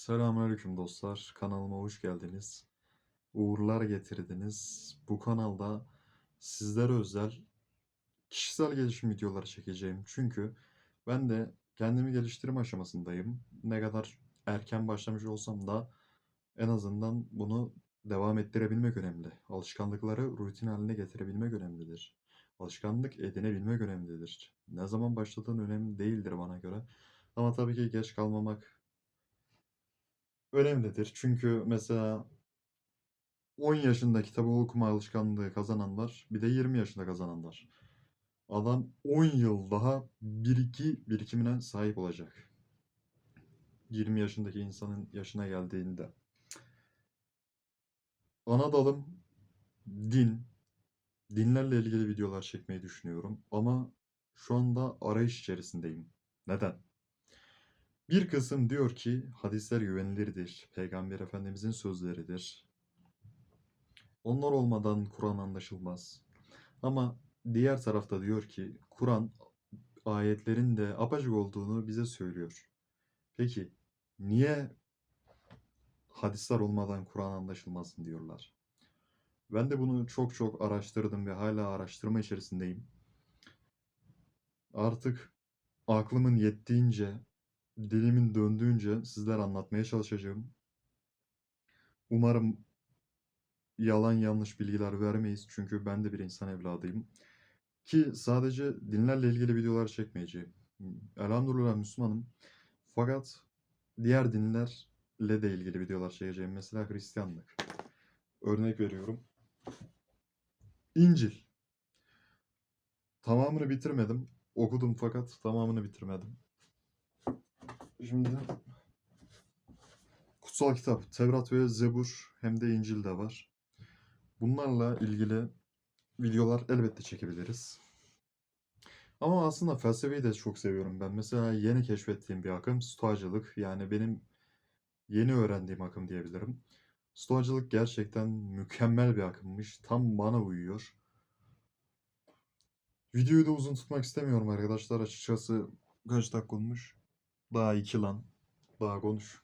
Selamünaleyküm dostlar. Kanalıma hoş geldiniz. Uğurlar getirdiniz. Bu kanalda sizlere özel kişisel gelişim videoları çekeceğim. Çünkü ben de kendimi geliştirme aşamasındayım. Ne kadar erken başlamış olsam da en azından bunu devam ettirebilmek önemli. Alışkanlıkları rutin haline getirebilmek önemlidir. Alışkanlık edinebilmek önemlidir. Ne zaman başladığın önemli değildir bana göre. Ama tabii ki geç kalmamak önemlidir. Çünkü mesela 10 yaşında kitabı okuma alışkanlığı kazanan var. Bir de 20 yaşında kazanan var. Adam 10 yıl daha biriki birikimine sahip olacak. 20 yaşındaki insanın yaşına geldiğinde. Ana dalım din. Dinlerle ilgili videolar çekmeyi düşünüyorum. Ama şu anda arayış içerisindeyim. Neden? Bir kısım diyor ki hadisler güvenilirdir. Peygamber Efendimizin sözleridir. Onlar olmadan Kur'an anlaşılmaz. Ama diğer tarafta diyor ki Kur'an ayetlerin de apaçık olduğunu bize söylüyor. Peki niye hadisler olmadan Kur'an anlaşılmasın diyorlar. Ben de bunu çok çok araştırdım ve hala araştırma içerisindeyim. Artık aklımın yettiğince dilimin döndüğünce sizlere anlatmaya çalışacağım. Umarım yalan yanlış bilgiler vermeyiz çünkü ben de bir insan evladıyım. Ki sadece dinlerle ilgili videolar çekmeyeceğim. Elhamdülillah Müslümanım. Fakat diğer dinlerle de ilgili videolar çekeceğim. Mesela Hristiyanlık. Örnek veriyorum. İncil. Tamamını bitirmedim. Okudum fakat tamamını bitirmedim. Şimdi kutsal kitap, Tevrat ve Zebur hem de İncil de var. Bunlarla ilgili videolar elbette çekebiliriz. Ama aslında felsefeyi de çok seviyorum ben. Mesela yeni keşfettiğim bir akım Stoacılık. Yani benim yeni öğrendiğim akım diyebilirim. Stoacılık gerçekten mükemmel bir akımmış. Tam bana uyuyor. Videoyu da uzun tutmak istemiyorum arkadaşlar. Açıkçası kaç dakika olmuş? Daha iki lan. Daha konuş.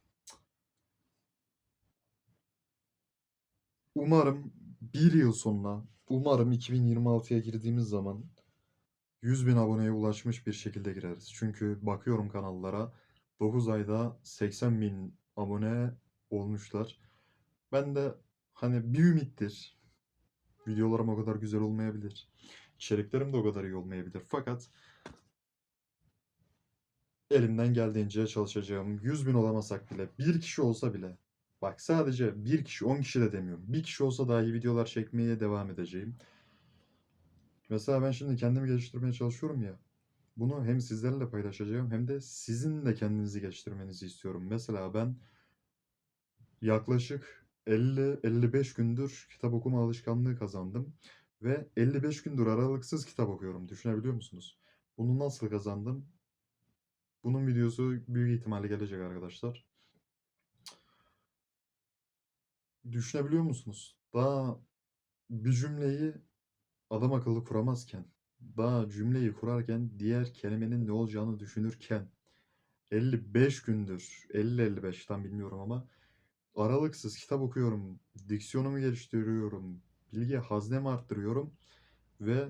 Umarım bir yıl sonra, umarım 2026'ya girdiğimiz zaman 100 bin aboneye ulaşmış bir şekilde gireriz. Çünkü bakıyorum kanallara 9 ayda 80 bin abone olmuşlar. Ben de hani bir ümittir. Videolarım o kadar güzel olmayabilir. İçeriklerim de o kadar iyi olmayabilir. Fakat elimden geldiğince çalışacağım. 100 bin olamasak bile, bir kişi olsa bile, bak sadece bir kişi, 10 kişi de demiyorum. Bir kişi olsa dahi videolar çekmeye devam edeceğim. Mesela ben şimdi kendimi geliştirmeye çalışıyorum ya. Bunu hem sizlerle paylaşacağım hem de sizin de kendinizi geliştirmenizi istiyorum. Mesela ben yaklaşık 50-55 gündür kitap okuma alışkanlığı kazandım. Ve 55 gündür aralıksız kitap okuyorum. Düşünebiliyor musunuz? Bunu nasıl kazandım? Bunun videosu büyük ihtimalle gelecek arkadaşlar. Düşünebiliyor musunuz? Daha bir cümleyi adam akıllı kuramazken, daha cümleyi kurarken diğer kelimenin ne olacağını düşünürken 55 gündür, 50-55 tam bilmiyorum ama aralıksız kitap okuyorum, diksiyonumu geliştiriyorum, bilgi haznemi arttırıyorum ve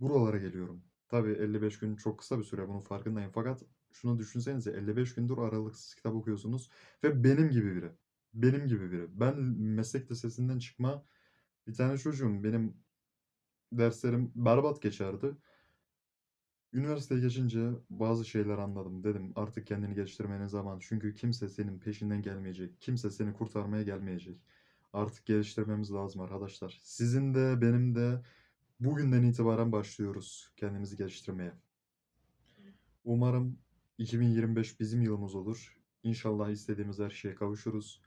buralara geliyorum. Tabii 55 gün çok kısa bir süre bunun farkındayım fakat şunu düşünsenize 55 gündür aralıksız kitap okuyorsunuz ve benim gibi biri. Benim gibi biri. Ben meslek lisesinden çıkma bir tane çocuğum. Benim derslerim berbat geçerdi. Üniversiteye geçince bazı şeyler anladım. Dedim artık kendini geliştirmenin zamanı. Çünkü kimse senin peşinden gelmeyecek. Kimse seni kurtarmaya gelmeyecek. Artık geliştirmemiz lazım arkadaşlar. Sizin de benim de bugünden itibaren başlıyoruz kendimizi geliştirmeye. Umarım 2025 bizim yılımız olur. İnşallah istediğimiz her şeye kavuşuruz.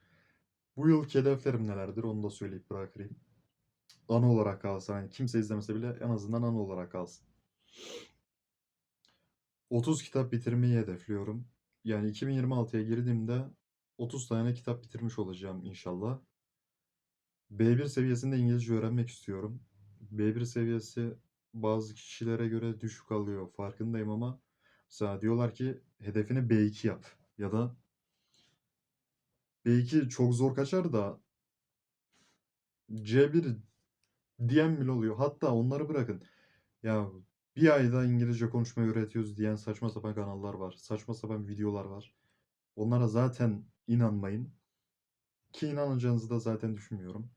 Bu yıl hedeflerim nelerdir onu da söyleyip bırakayım. Anı olarak kalsın. Yani kimse izlemese bile en azından anı olarak kalsın. 30 kitap bitirmeyi hedefliyorum. Yani 2026'ya girdiğimde 30 tane kitap bitirmiş olacağım inşallah. B1 seviyesinde İngilizce öğrenmek istiyorum. B1 seviyesi bazı kişilere göre düşük kalıyor. Farkındayım ama mesela diyorlar ki hedefini B2 yap ya da belki çok zor kaçar da C1 diyen bile oluyor. Hatta onları bırakın. Ya bir ayda İngilizce konuşmayı öğretiyoruz diyen saçma sapan kanallar var. Saçma sapan videolar var. Onlara zaten inanmayın. Ki inanacağınızı da zaten düşünmüyorum.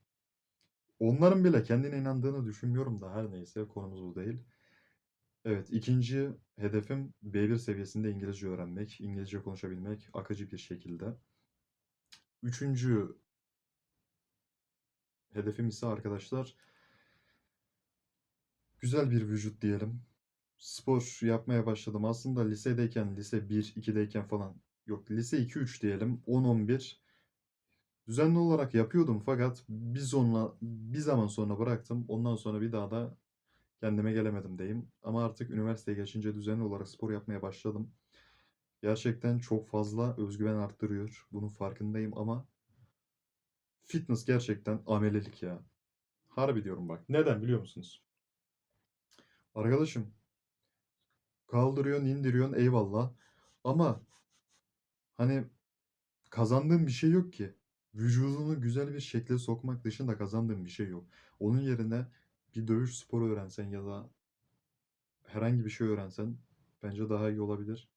Onların bile kendine inandığını düşünmüyorum da her neyse konumuz bu değil. Evet, ikinci hedefim B1 seviyesinde İngilizce öğrenmek, İngilizce konuşabilmek akıcı bir şekilde. Üçüncü hedefim ise arkadaşlar güzel bir vücut diyelim. Spor yapmaya başladım. Aslında lisedeyken, lise 1, 2'deyken falan yok lise 2, 3 diyelim 10, 11 düzenli olarak yapıyordum fakat bir sonra bir zaman sonra bıraktım. Ondan sonra bir daha da kendime gelemedim diyeyim. Ama artık üniversiteye geçince düzenli olarak spor yapmaya başladım. Gerçekten çok fazla özgüven arttırıyor. Bunun farkındayım ama fitness gerçekten amelelik ya. Harbi diyorum bak. Neden biliyor musunuz? Arkadaşım kaldırıyorsun, indiriyorsun eyvallah. Ama hani kazandığın bir şey yok ki. Vücudunu güzel bir şekle sokmak dışında kazandığın bir şey yok. Onun yerine bir dövüş sporu öğrensen ya da herhangi bir şey öğrensen bence daha iyi olabilir.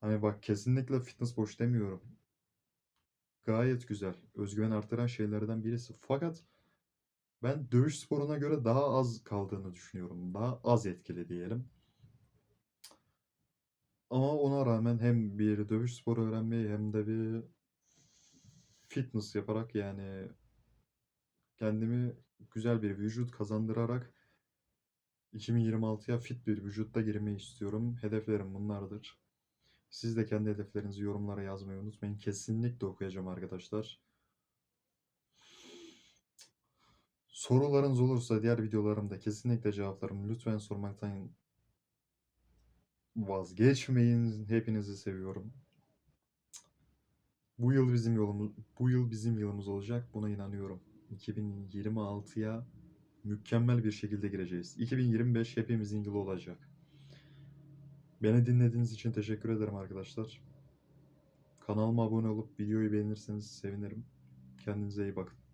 Hani bak kesinlikle fitness boş demiyorum. Gayet güzel. Özgüven artıran şeylerden birisi. Fakat ben dövüş sporuna göre daha az kaldığını düşünüyorum. Daha az etkili diyelim. Ama ona rağmen hem bir dövüş sporu öğrenmeyi hem de bir fitness yaparak yani kendimi güzel bir vücut kazandırarak 2026'ya fit bir vücutta girmeyi istiyorum. Hedeflerim bunlardır. Siz de kendi hedeflerinizi yorumlara yazmayı unutmayın. Kesinlikle okuyacağım arkadaşlar. Sorularınız olursa diğer videolarımda kesinlikle cevaplarım. Lütfen sormaktan vazgeçmeyin. Hepinizi seviyorum. Bu yıl bizim yolumuz, bu yıl bizim yılımız olacak. Buna inanıyorum. 2026'ya mükemmel bir şekilde gireceğiz. 2025 hepimizin yılı olacak. Beni dinlediğiniz için teşekkür ederim arkadaşlar. Kanalıma abone olup videoyu beğenirseniz sevinirim. Kendinize iyi bakın.